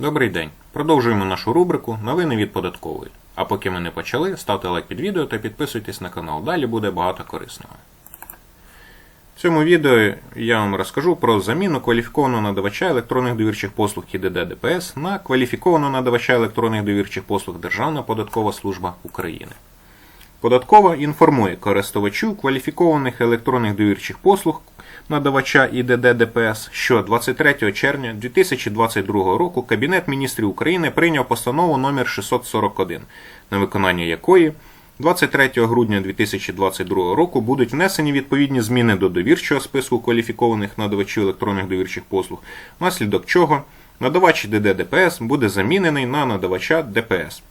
Добрий день. Продовжуємо нашу рубрику Новини від податкової. А поки ми не почали, ставте лайк під відео та підписуйтесь на канал. Далі буде багато корисного. В цьому відео я вам розкажу про заміну кваліфікованого надавача електронних довірчих послуг КІДД ДПС на кваліфікованого надавача електронних довірчих послуг Державна податкова служба України. Податкова інформує користувачу кваліфікованих електронних довірчих послуг надавача ІДД ДПС, що 23 червня 2022 року Кабінет міністрів України прийняв постанову номер 641, на виконання якої 23 грудня 2022 року будуть внесені відповідні зміни до довірчого списку кваліфікованих надавачів електронних довірчих послуг, внаслідок чого надавач ІДД ДПС буде замінений на надавача ДПС.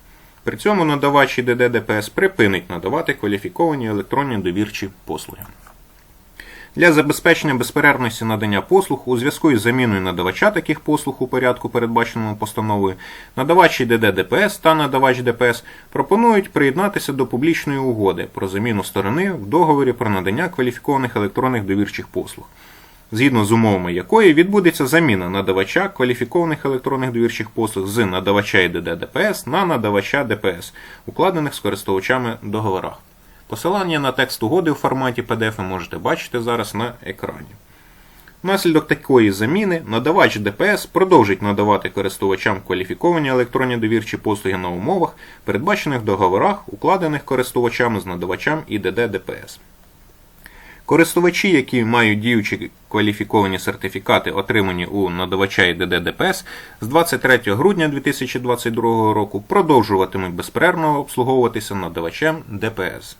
При цьому надавач ІДД ДПС припинить надавати кваліфіковані електронні довірчі послуги. Для забезпечення безперервності надання послуг у зв'язку із заміною надавача таких послуг у порядку, передбаченому постановою, надавач ІДД ДПС та надавач ДПС пропонують приєднатися до публічної угоди про заміну сторони в договорі про надання кваліфікованих електронних довірчих послуг, згідно з умовами якої відбудеться заміна надавача кваліфікованих електронних довірчих послуг з надавача ІДД ДПС на надавача ДПС, укладених з користувачами договорах. Посилання на текст угоди у форматі PDF ви можете бачити зараз на екрані. Внаслідок такої заміни надавач ДПС продовжить надавати користувачам кваліфіковані електронні довірчі послуги на умовах, передбачених в договорах, укладених користувачами з надавачам ІДД ДПС. Користувачі, які мають діючі кваліфіковані сертифікати, отримані у надавача ІДД ДПС, з 23 грудня 2022 року продовжуватимуть безперервно обслуговуватися надавачем ДПС.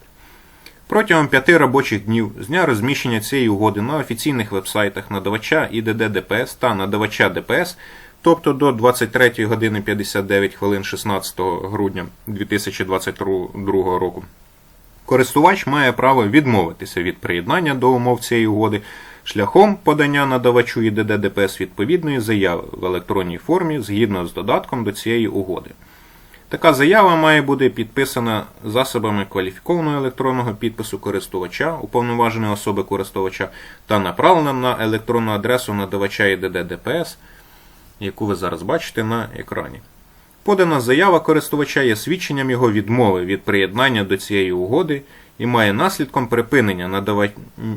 Протягом п'яти робочих днів з дня розміщення цієї угоди на офіційних вебсайтах надавача ІДД ДПС та надавача ДПС, тобто до 23 години 59 хвилин 16 грудня 2022 року, користувач має право відмовитися від приєднання до умов цієї угоди шляхом подання надавачу ІДД ДПС відповідної заяви в електронній формі згідно з додатком до цієї угоди. Така заява має бути підписана засобами кваліфікованого електронного підпису користувача, уповноваженої особи користувача, та направлена на електронну адресу надавача ІДД ДПС, яку ви зараз бачите на екрані. Подана заява користувача є свідченням його відмови від приєднання до цієї угоди і має наслідком припинення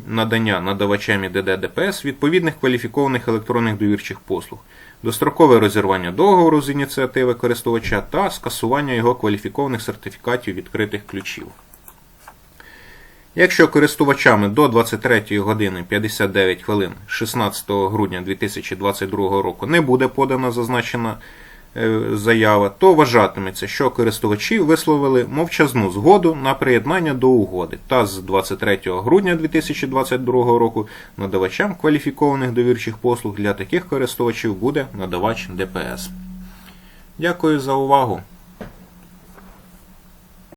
надання надавачам ІДД ДПС відповідних кваліфікованих електронних довірчих послуг, дострокове розірвання договору з ініціативи користувача та скасування його кваліфікованих сертифікатів відкритих ключів. Якщо користувачами до 23 години 59 хвилин 16 грудня 2022 року не буде подана зазначена заява, то вважатиметься, що користувачі висловили мовчазну згоду на приєднання до угоди та з 23 грудня 2022 року надавачам кваліфікованих довірчих послуг для таких користувачів буде надавач ДПС. Дякую за увагу.